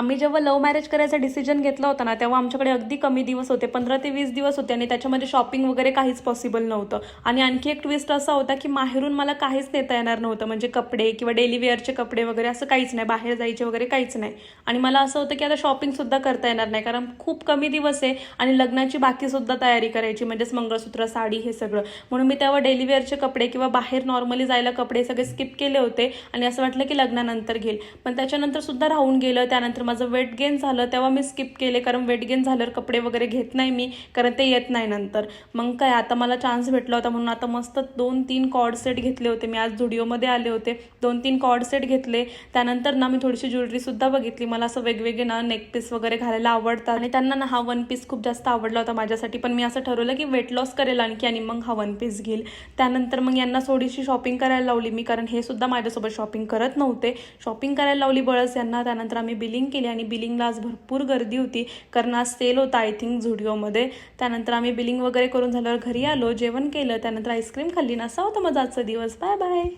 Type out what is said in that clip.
आम्ही जेव्हा love marriage करायचा डिसिजन घेतला होता ना तेव्हा आमच्याकडे अगदी कमी दिवस होते पंधरा ते वीस दिवस होते आणि त्याच्यामध्ये शॉपिंग वगैरे काहीच पॉसिबल नव्हतं. आणि आणखी एक ट्विस्ट असा होता की माहेरून मला काहीच नेता येणार नव्हतं म्हणजे कपडे किंवा डेली वेअरचे कपडे वगैरे असं काहीच नाही बाहेर जायचे वगैरे काहीच नाही. आणि मला असं होतं की आता शॉपिंगसुद्धा करता येणार नाही कारण खूप कमी दिवस आहे आणि लग्नाची बाकीसुद्धा तयारी करायची म्हणजेच मंगळसूत्र साडी हे सगळं. म्हणून मी तेव्हा डेली वेअरचे कपडे किंवा बाहेर नॉर्मली जायला कपडे सगळे स्किप केले होते आणि असं वाटलं की लग्नानंतर घेईल. पण त्याच्यानंतर सुद्धा राहून गेलं त्यानंतर माझं वेट गेन झालं तेव्हा मी स्किप केले कारण वेट गेन झाल्यावर कपडे वगैरे घेत नाही मी कारण ते येत नाही नंतर. मग काय आता मला चान्स भेटला होता म्हणून आता मस्त दोन तीन कॉर्ड सेट घेतले होते. मी आज झुडिओमध्ये आले होते. दोन तीन कॉर्ड सेट घेतले. त्यानंतर ना मी थोडीशी ज्वेलरीसुद्धा बघितली. मला असं वेगवेगळे ना नेक पीस वगैरे घालायला आवडतात. आणि त्यांना ना हा वन पीस खूप जास्त आवडला होता माझ्यासाठी. पण मी असं ठरवलं की वेट लॉस करेल आणखी आणि मग हा वन पीस घेईल. त्यानंतर मग यांना थोडीशी शॉपिंग करायला लावली मी कारण हे सुद्धा माझ्यासोबत शॉपिंग करत नव्हते. शॉपिंग करायला लावली बळस यांना. त्यानंतर आम्ही बिलिंग केली. आणि बिलिंगला आज भरपूर गर्दी होती. कारण आज सेल होता आय थिंक झुडिओमध्ये. त्यानंतर आम्ही बिलिंग वगैरे करून झाल्यावर घरी आलो जेवण केलं त्यानंतर आईस्क्रीम खाल्ली ना असा होता माझा आजचा दिवस. Bye bye